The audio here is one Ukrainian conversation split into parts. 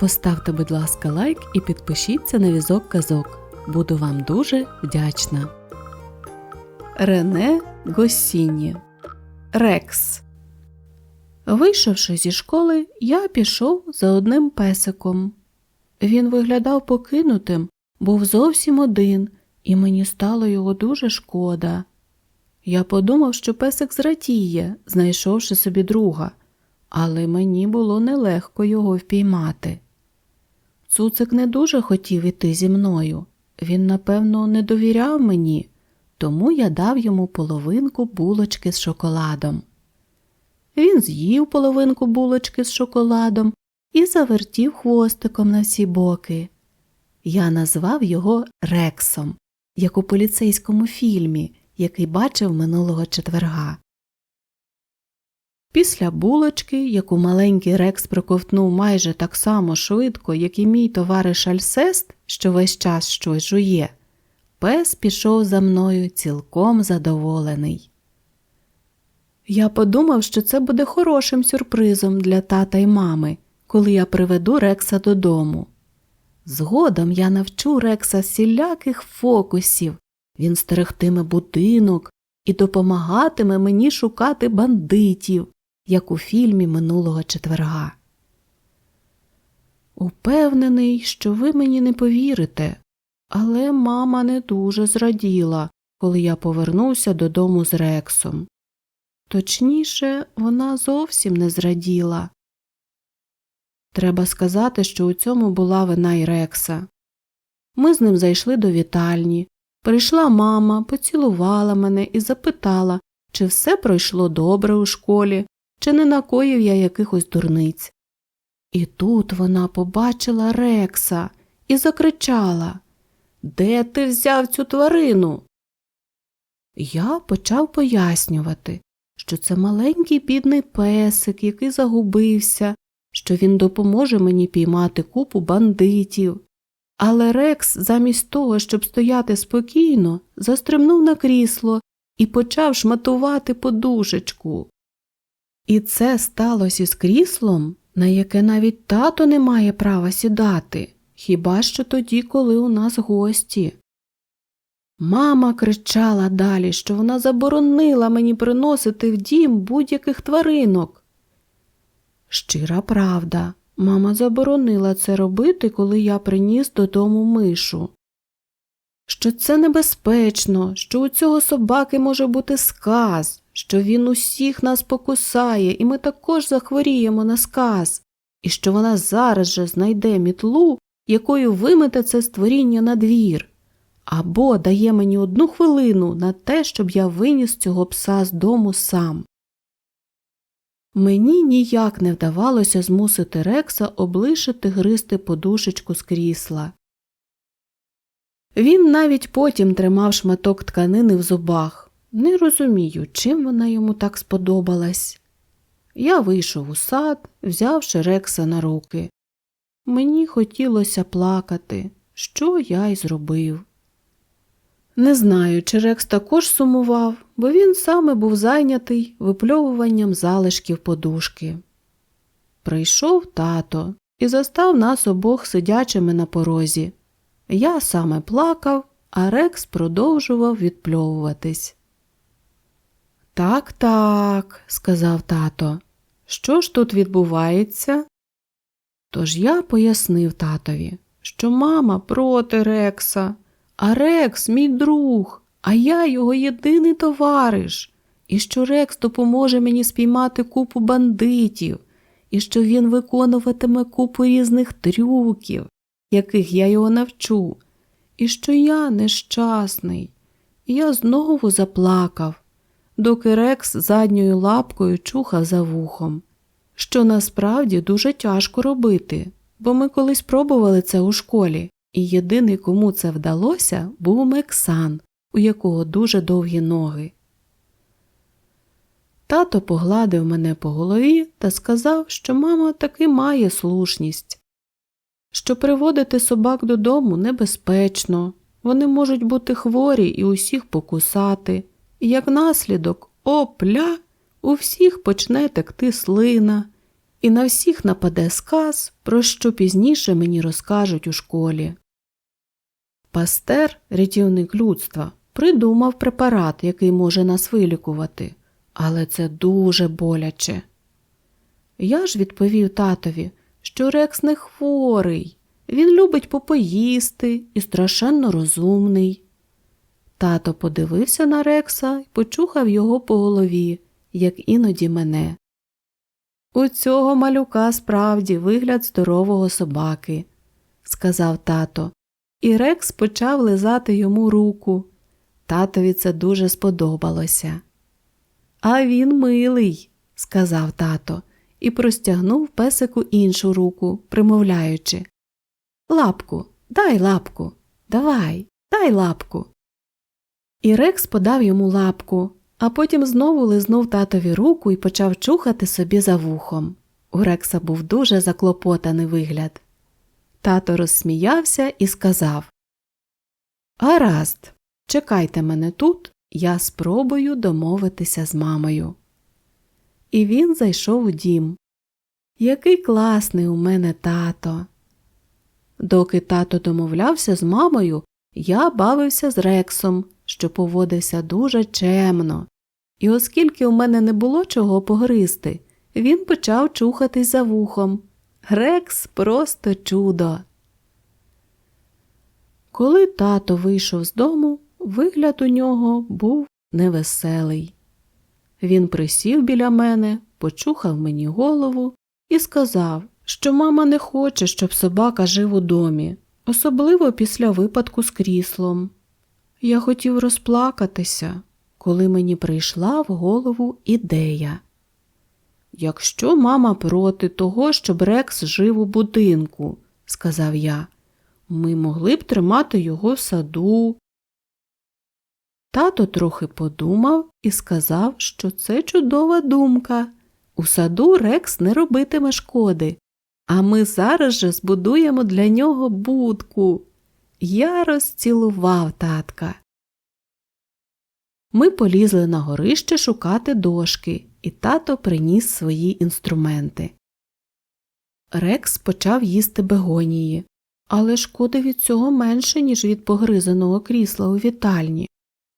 Поставте, будь ласка, лайк і підпишіться на візок казок. Буду вам дуже вдячна. Рене Госіні Рекс. Вийшовши зі школи, я пішов за одним песиком. Він виглядав покинутим, був зовсім один, і мені стало його дуже шкода. Я подумав, що песик зрадіє, знайшовши собі друга, але мені було нелегко його впіймати. Цуцик не дуже хотів іти зі мною. Він, напевно, не довіряв мені, тому я дав йому половинку булочки з шоколадом. Він з'їв половинку булочки з шоколадом і завертів хвостиком на всі боки. Я назвав його Рексом, як у поліцейському фільмі, який бачив минулого четверга. Після булочки, яку маленький Рекс проковтнув майже так само швидко, як і мій товариш Альсест, що весь час щось жує, пес пішов за мною цілком задоволений. Я подумав, що це буде хорошим сюрпризом для тата й мами, коли я приведу Рекса додому. Згодом я навчу Рекса всіляких фокусів, він стерегтиме будинок і допомагатиме мені шукати бандитів, як у фільмі минулого четверга. Упевнений, що ви мені не повірите, але мама не дуже зраділа, коли я повернувся додому з Рексом. Точніше, вона зовсім не зраділа. Треба сказати, що у цьому була вина й Рекса. Ми з ним зайшли до вітальні. Прийшла мама, поцілувала мене і запитала, чи все пройшло добре у школі, чи не накоїв я якихось дурниць. І тут вона побачила Рекса і закричала Де ти взяв цю тварину? Я почав пояснювати, що це маленький бідний песик, який загубився, що він допоможе мені піймати купу бандитів. Але Рекс, замість того, щоб стояти спокійно, застримнув на крісло і почав шматувати подушечку. І це сталося із кріслом, на яке навіть тато не має права сідати, хіба що тоді, коли у нас гості. Мама кричала далі, що вона заборонила мені приносити в дім будь-яких тваринок. Щира правда, мама заборонила це робити, коли я приніс додому мишу. Що це небезпечно, що у цього собаки може бути сказ, що він усіх нас покусає, і ми також захворіємо на сказ, і що вона зараз же знайде мітлу, якою вимете це створіння на двір, або дає мені одну хвилину на те, щоб я виніс цього пса з дому сам. Мені ніяк не вдавалося змусити Рекса облишити гризти подушечку з крісла. Він навіть потім тримав шматок тканини в зубах. Не розумію, чим вона йому так сподобалась. Я вийшов у сад, взявши Рекса на руки. Мені хотілося плакати, що я й зробив. Не знаю, чи Рекс також сумував, бо він саме був зайнятий випльовуванням залишків подушки. Прийшов тато і застав нас обох сидячими на порозі. Я саме плакав, а Рекс продовжував відпльовуватись. Так, так, сказав тато. Що ж тут відбувається? Тож я пояснив татові, що мама проти Рекса, а Рекс мій друг, а я його єдиний товариш, і що Рекс допоможе мені спіймати купу бандитів, і що він виконуватиме купу різних трюків, яких я його навчу, і що я нещасний. І я знову заплакав, доки Рекс задньою лапкою чухав за вухом, що насправді дуже тяжко робити, бо ми колись пробували це у школі, і єдиний, кому це вдалося, був Мексан, у якого дуже довгі ноги. Тато погладив мене по голові та сказав, що мама таки має слушність, що приводити собак додому небезпечно, вони можуть бути хворі і усіх покусати, як наслідок, опля, у всіх почне текти слина, і на всіх нападе сказ, про що пізніше мені розкажуть у школі. Пастер, рятівник людства, придумав препарат, який може нас вилікувати, але це дуже боляче. Я ж відповів татові, що Рекс не хворий, він любить попоїсти і страшенно розумний. Тато подивився на Рекса і почухав його по голові, як іноді мене. У цього малюка справді вигляд здорового собаки, сказав тато, і Рекс почав лизати йому руку. Татові це дуже сподобалося. А він милий, сказав тато і простягнув песику іншу руку, примовляючи Лапку, дай лапку, давай, дай лапку. І Рекс подав йому лапку, а потім знову лизнув татові руку і почав чухати собі за вухом. У Рекса був дуже заклопотаний вигляд. Тато розсміявся і сказав Гаразд, чекайте мене тут, я спробую домовитися з мамою. І він зайшов у дім. Який класний у мене тато. Доки тато домовлявся з мамою, я бавився з Рексом, що поводився дуже чемно, і оскільки у мене не було чого погризти, він почав чухатись за вухом. Рекс просто чудо. Коли тато вийшов з дому, вигляд у нього був невеселий. Він присів біля мене, почухав мені голову і сказав, що мама не хоче, щоб собака жив у домі, особливо після випадку з кріслом. Я хотів розплакатися, коли мені прийшла в голову ідея. Якщо мама проти того, щоб Рекс жив у будинку, сказав я, ми могли б тримати його в саду. Тато трохи подумав і сказав, що це чудова думка. У саду Рекс не робитиме шкоди, а ми зараз же збудуємо для нього будку. Я розцілував татка. Ми полізли на горище шукати дошки, і тато приніс свої інструменти. Рекс почав їсти бегонії, але шкоди від цього менше, ніж від погризаного крісла у вітальні,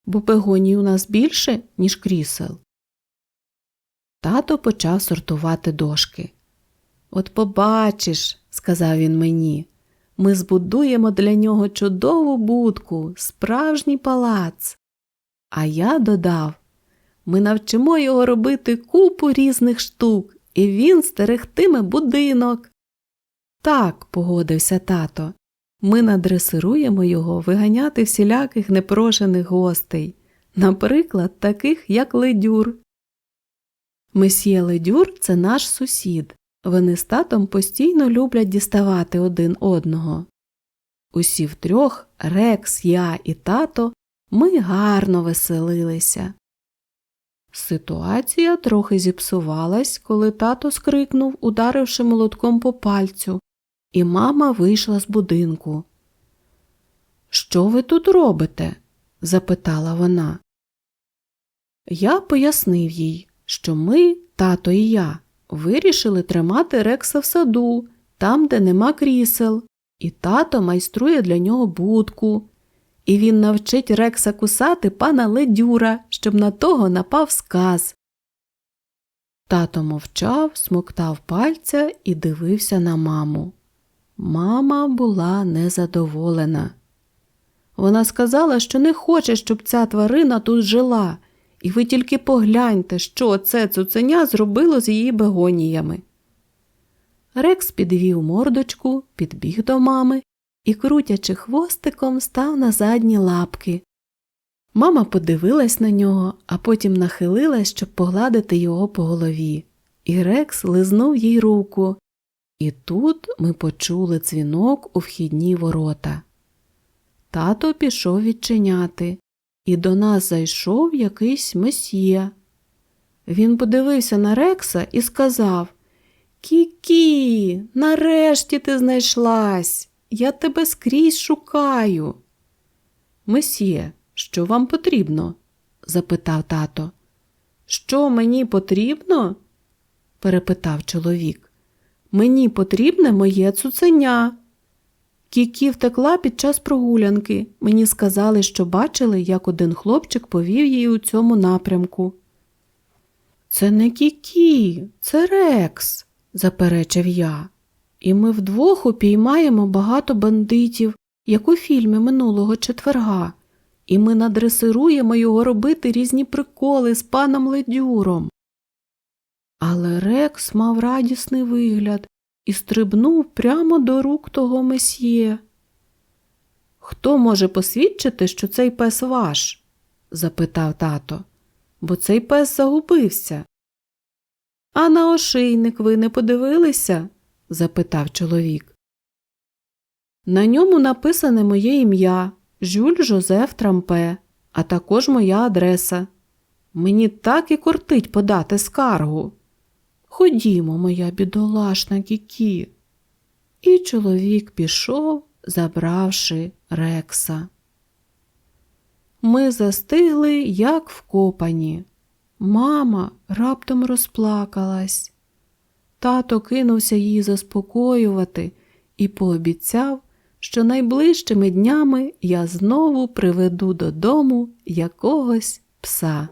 бо бегоній у нас більше, ніж крісел. Тато почав сортувати дошки. От побачиш, сказав він мені, ми збудуємо для нього чудову будку, справжній палац. А я додав ми навчимо його робити купу різних штук, і він стерегтиме будинок. Так, погодився тато, ми надресируємо його виганяти всіляких непрошених гостей, наприклад, таких, як ледюр. Месьє ледюр це наш сусід. Вони з татом постійно люблять діставати один одного. Усі втрьох Рекс, я і тато ми гарно веселилися. Ситуація трохи зіпсувалась, коли тато скрикнув, ударивши молотком по пальцю, і мама вийшла з будинку. Що ви тут робите? запитала вона. Я пояснив їй, що ми, тато і я, вирішили тримати Рекса в саду, там, де нема крісел, і тато майструє для нього будку. І він навчить Рекса кусати пана ледюра, щоб на того напав сказ. Тато мовчав, смоктав пальця і дивився на маму. Мама була незадоволена. Вона сказала, що не хоче, щоб ця тварина тут жила, і ви тільки погляньте, що це цуценя зробило з її бегоніями. Рекс підвів мордочку, підбіг до мами і, крутячи хвостиком, став на задні лапки. Мама подивилась на нього, а потім нахилилась, щоб погладити його по голові, і Рекс лизнув їй руку. І тут ми почули дзвінок у вхідні ворота. Тато пішов відчиняти, і до нас зайшов якийсь месьє. Він подивився на Рекса і сказав Кі-кі, нарешті ти знайшлась. Я тебе скрізь шукаю. Месьє, що вам потрібно? запитав тато. Що мені потрібно? перепитав чоловік. Мені потрібне моє цуценя. Кікі втекла під час прогулянки. Мені сказали, що бачили, як один хлопчик повів її у цьому напрямку. Це не Кікі, це Рекс, заперечив я. І ми вдвох упіймаємо багато бандитів, як у фільмі минулого четверга, і ми надресируємо його робити різні приколи з паном Ледюром. Але Рекс мав радісний вигляд і стрибнув прямо до рук того месьє. Хто може посвідчити, що цей пес ваш? запитав тато, бо цей пес загубився. А на ошийник ви не подивилися? запитав чоловік. На ньому написане моє ім'я Жюль Жозеф Трампе, а також моя адреса. Мені так і кортить подати скаргу. Ходімо, моя бідолашна Кікі. І чоловік пішов, забравши Рекса. Ми застигли, як вкопані. Мама раптом розплакалась. Тато кинувся її заспокоювати і пообіцяв, що найближчими днями я знову приведу додому якогось пса.